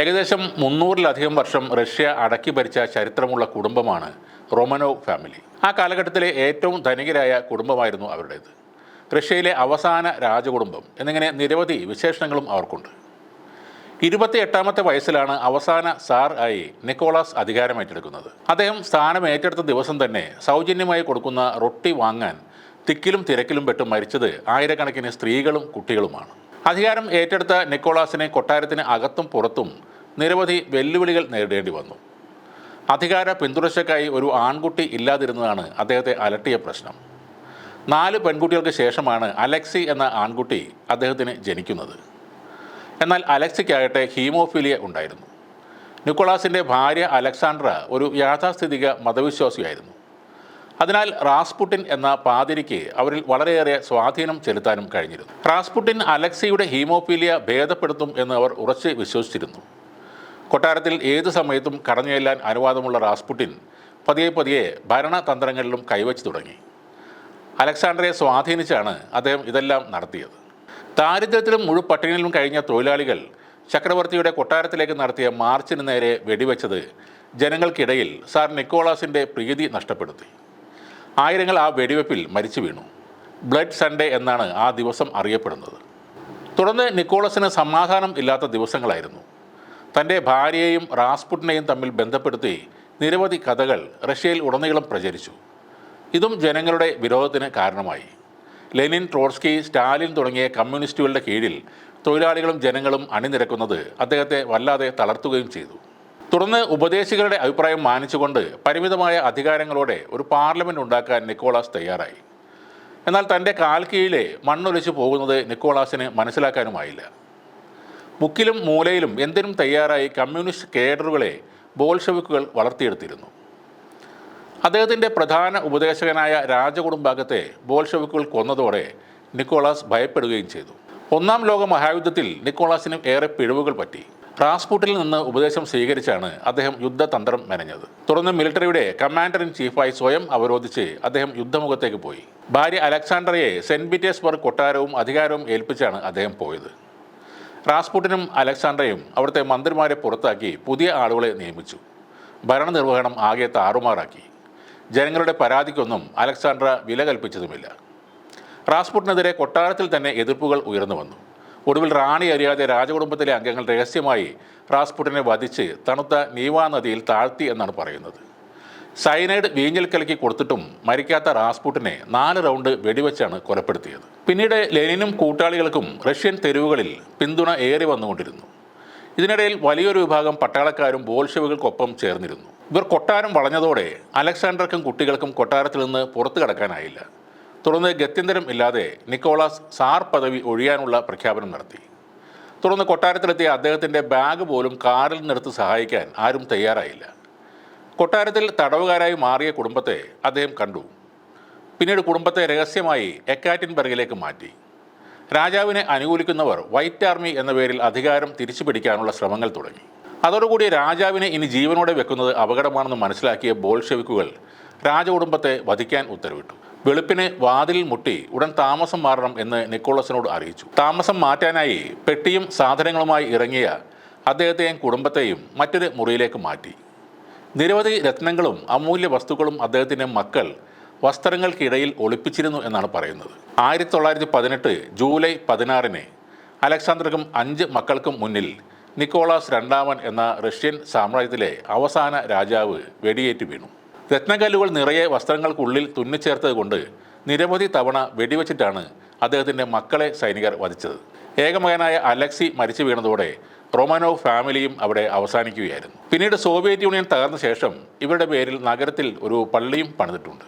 ഏകദേശം മുന്നൂറിലധികം വർഷം റഷ്യ അടക്കി ഭരിച്ച ചരിത്രമുള്ള കുടുംബമാണ് റൊമനോവ് ഫാമിലി. ആ കാലഘട്ടത്തിലെ ഏറ്റവും ധനികരായ കുടുംബമായിരുന്നു അവരുടേത്. റഷ്യയിലെ അവസാന രാജകുടുംബം എന്നിങ്ങനെ നിരവധി വിശേഷണങ്ങളും അവർക്കുണ്ട്. ഇരുപത്തി എട്ടാമത്തെ വയസ്സിലാണ് അവസാന സാർ ആയി നിക്കോളാസ് അധികാരമേറ്റെടുക്കുന്നത്. അദ്ദേഹം സ്ഥാനം ഏറ്റെടുത്ത ദിവസം തന്നെ സൗജന്യമായി കൊടുക്കുന്ന റൊട്ടി വാങ്ങാൻ തിക്കിലും തിരക്കിലും പെട്ട് മരിച്ചത് ആയിരക്കണക്കിന് സ്ത്രീകളും കുട്ടികളുമാണ്. അധികാരം ഏറ്റെടുത്ത നിക്കോളാസിനെ കൊട്ടാരത്തിന് അകത്തും പുറത്തും നിരവധി വെല്ലുവിളികൾ നേരിടേണ്ടി വന്നു. അധികാര പിന്തുടർച്ചയ്ക്കായി ഒരു ആൺകുട്ടി ഇല്ലാതിരുന്നതാണ് അദ്ദേഹത്തെ അലട്ടിയ പ്രശ്നം. നാല് പെൺകുട്ടികൾക്ക് ശേഷമാണ് അലക്സി എന്ന ആൺകുട്ടി അദ്ദേഹത്തിന് ജനിക്കുന്നത്. എന്നാൽ അലക്സിക്കാകട്ടെ ഹീമോഫീലിയ ഉണ്ടായിരുന്നു. നിക്കോളാസിന്റെ ഭാര്യ അലക്സാണ്ട്ര ഒരു യാഥാസ്ഥിതിക മതവിശ്വാസിയായിരുന്നു. അതിനാൽ റാസ്പുട്ടിൻ എന്ന പാതിരിക്ക് അവരിൽ വളരെയേറെ സ്വാധീനം ചെലുത്താനും കഴിഞ്ഞിരുന്നു. റാസ്പുട്ടിൻ അലക്സിയുടെ ഹീമോഫീലിയ ഭേദപ്പെടുത്തും എന്ന് അവർ ഉറച്ച് വിശ്വസിച്ചിരുന്നു. കൊട്ടാരത്തിൽ ഏത് സമയത്തും കടഞ്ഞെല്ലാൻ അനുവാദമുള്ള റാസ്പുട്ടിൻ പതിയെ പതിയെ ഭരണതന്ത്രങ്ങളിലും കൈവച്ചു തുടങ്ങി. അലക്സാണ്ടറെ സ്വാധീനിച്ചാണ് അദ്ദേഹം ഇതെല്ലാം നടത്തിയത്. ദാരിദ്ര്യത്തിലും മുഴുപട്ടിണിയിലും കഴിഞ്ഞ തൊഴിലാളികൾ ചക്രവർത്തിയുടെ കൊട്ടാരത്തിലേക്ക് നടത്തിയ മാർച്ചിന് നേരെ വെടിവെച്ചത് ജനങ്ങൾക്കിടയിൽ സാർ നിക്കോളാസിന്റെ പ്രീതി നഷ്ടപ്പെടുത്തി. ആയിരങ്ങൾ ആ വെടിവെപ്പിൽ മരിച്ചു വീണു. ബ്ലഡ് സൺഡേ എന്നാണ് ആ ദിവസം അറിയപ്പെടുന്നത്. തുടർന്ന് നിക്കോളസിന് സമാധാനം ഇല്ലാത്ത ദിവസങ്ങളായിരുന്നു. തന്റെ ഭാര്യയെയും റാസ്പുട്ടിനെയും തമ്മിൽ ബന്ധപ്പെടുത്തി നിരവധി കഥകൾ റഷ്യയിൽ ഉടനീളം പ്രചരിച്ചു. ഇതും ജനങ്ങളുടെ വിരോധത്തിന് കാരണമായി. ലെനിൻ ട്രോട്സ്കി സ്റ്റാലിൻ തുടങ്ങിയ കമ്മ്യൂണിസ്റ്റുകളുടെ കീഴിൽ തൊഴിലാളികളും ജനങ്ങളും അണിനിരക്കുന്നത് അദ്ദേഹത്തെ വല്ലാതെ തളർത്തുകയും ചെയ്തു. തുടർന്ന് ഉപദേശികളുടെ അഭിപ്രായം മാനിച്ചുകൊണ്ട് പരിമിതമായ അധികാരങ്ങളോടെ ഒരു പാർലമെന്റ് ഉണ്ടാക്കാൻ നിക്കോളാസ് തയ്യാറായി. എന്നാൽ തന്റെ കാൽ കീഴിലെ മണ്ണൊലിച്ചു പോകുന്നത് നിക്കോളാസിന് മനസ്സിലാക്കാനുമായില്ല. മുക്കിലും മൂലയിലും എന്തിനും തയ്യാറായി കമ്മ്യൂണിസ്റ്റ് കേഡറുകളെ ബോൾഷവിക്കുകൾ വളർത്തിയെടുത്തിരുന്നു. അദ്ദേഹത്തിന്റെ പ്രധാന ഉപദേശകനായ രാജകുടുംബാംഗത്തെ ബോൾഷവിക്കുകൾ കൊന്നതോടെ നിക്കോളാസ് ഭയപ്പെടുകയും ചെയ്തു. ഒന്നാം ലോക മഹായുദ്ധത്തിൽ നിക്കോളാസിനും ഏറെ പിഴവുകൾ പറ്റി. റാസ്പുട്ടിൽ നിന്ന് ഉപദേശം സ്വീകരിച്ചാണ് അദ്ദേഹം യുദ്ധതന്ത്രം മെനഞ്ഞത്. തുടർന്ന് മിലിറ്ററിയുടെ കമാൻഡർ ഇൻ ചീഫായി സ്വയം അവരോധിച്ച് അദ്ദേഹം യുദ്ധമുഖത്തേക്ക് പോയി. ഭാര്യ അലക്സാണ്ടറയെ സെന്റ് പീറ്റേഴ്സ്ബർഗ് കൊട്ടാരവും അധികാരവും ഏൽപ്പിച്ചാണ് അദ്ദേഹം പോയത്. റാസ്പുട്ടിനും അലക്സാണ്ടറയും അവിടുത്തെ മന്ത്രിമാരെ പുറത്താക്കി പുതിയ ആളുകളെ നിയമിച്ചു. ഭരണനിർവഹണം ആകെ താറുമാറാക്കി. ജനങ്ങളുടെ പരാതിക്കൊന്നും അലക്സാണ്ട്ര വില കൽപ്പിച്ചതുമില്ല. റാസ്പുട്ടിനെതിരെ കൊട്ടാരത്തിൽ തന്നെ എതിർപ്പുകൾ ഉയർന്നു വന്നു. ഒടുവിൽ റാണി അറിയാതെ രാജകുടുംബത്തിലെ അംഗങ്ങൾ രഹസ്യമായി റാസ്പുട്ടിനെ വധിച്ച് തണുത്ത നീവാ നദിയിൽ താഴ്ത്തി എന്നാണ് പറയുന്നത്. സൈനൈഡ് വീഞ്ഞിൽ കലക്കി കൊടുത്തിട്ടും മരിക്കാത്ത റാസ്പുട്ടിനെ നാല് റൗണ്ട് വെടിവെച്ചാണ് കൊലപ്പെടുത്തിയത്. പിന്നീട് ലെനിനും കൂട്ടാളികൾക്കും റഷ്യൻ തെരുവുകളിൽ പിന്തുണ ഏറി വന്നുകൊണ്ടിരുന്നു. ഇതിനിടയിൽ വലിയൊരു വിഭാഗം പട്ടാളക്കാരും ബോൾഷെവുകൾക്കൊപ്പം ചേർന്നിരുന്നു. ഇവർ കൊട്ടാരം വളഞ്ഞതോടെ അലക്സാണ്ടർക്കും കുട്ടികൾക്കും കൊട്ടാരത്തിൽ നിന്ന് പുറത്തു കടക്കാനായില്ല. തുടർന്ന് ഗത്യന്തരം ഇല്ലാതെ നിക്കോളാസ് സാർ പദവി ഒഴിയാനുള്ള പ്രഖ്യാപനം നടത്തി. തുടർന്ന് കൊട്ടാരത്തിലെത്തിയ അദ്ദേഹത്തിന്റെ ബാഗ് പോലും കാറിൽ നിന്നെടുത്ത് സഹായിക്കാൻ ആരും തയ്യാറായില്ല. കൊട്ടാരത്തിൽ തടവുകാരായി മാറിയ കുടുംബത്തെ അദ്ദേഹം കണ്ടു. പിന്നീട് കുടുംബത്തെ രഹസ്യമായി എക്കാറ്റിൻബർഗിലേക്ക് മാറ്റി. രാജാവിനെ അനുകൂലിക്കുന്നവർ വൈറ്റ് ആർമി എന്ന പേരിൽ അധികാരം തിരിച്ചു പിടിക്കാനുള്ള ശ്രമങ്ങൾ തുടങ്ങി. അതോടുകൂടി രാജാവിനെ ഇനി ജീവനോടെ വെക്കുന്നത് അപകടമാണെന്ന് മനസ്സിലാക്കിയ ബോൾഷെവിക്കുകൾ രാജകുടുംബത്തെ വധിക്കാൻ ഉത്തരവിട്ടു. വെളുപ്പിന് വാതിലിൽ മുട്ടി ഉടൻ താമസം മാറണം എന്ന് നിക്കോളസിനോട് അറിയിച്ചു. താമസം മാറ്റാനായി പെട്ടിയും സാധനങ്ങളുമായി ഇറങ്ങിയ അദ്ദേഹത്തെയും കുടുംബത്തെയും മറ്റൊരു മുറിയിലേക്ക് മാറ്റി. നിരവധി രത്നങ്ങളും അമൂല്യ വസ്തുക്കളും അദ്ദേഹത്തിന്റെ മക്കൾ വസ്ത്രങ്ങൾക്കിടയിൽ ഒളിപ്പിച്ചിരുന്നു എന്നാണ് പറയുന്നത്. ആയിരത്തി തൊള്ളായിരത്തി പതിനെട്ട് ജൂലൈ പതിനാറിന് അലക്സാണ്ടർക്കും അഞ്ച് മക്കൾക്കും മുന്നിൽ നിക്കോളാസ് രണ്ടാമൻ എന്ന റഷ്യൻ സാമ്രാജ്യത്തിലെ അവസാന രാജാവ് വെടിയേറ്റ് വീണു. രത്നക്കല്ലുകൾ നിറയെ വസ്ത്രങ്ങൾക്കുള്ളിൽ തുന്നിച്ചേർത്തത് കൊണ്ട് നിരവധി തവണ വെടിവെച്ചിട്ടാണ് അദ്ദേഹത്തിന്റെ മക്കളെ സൈനികർ വധിച്ചത്. ഏകമകനായ അലക്സി മരിച്ചു വീണതോടെ റൊമാനോവ് ഫാമിലിയും അവിടെ അവസാനിക്കുകയായിരുന്നു. പിന്നീട് സോവിയറ്റ് യൂണിയൻ തകർന്ന ശേഷം ഇവരുടെ പേരിൽ നഗരത്തിൽ ഒരു പള്ളിയും പണിതിട്ടുണ്ട്.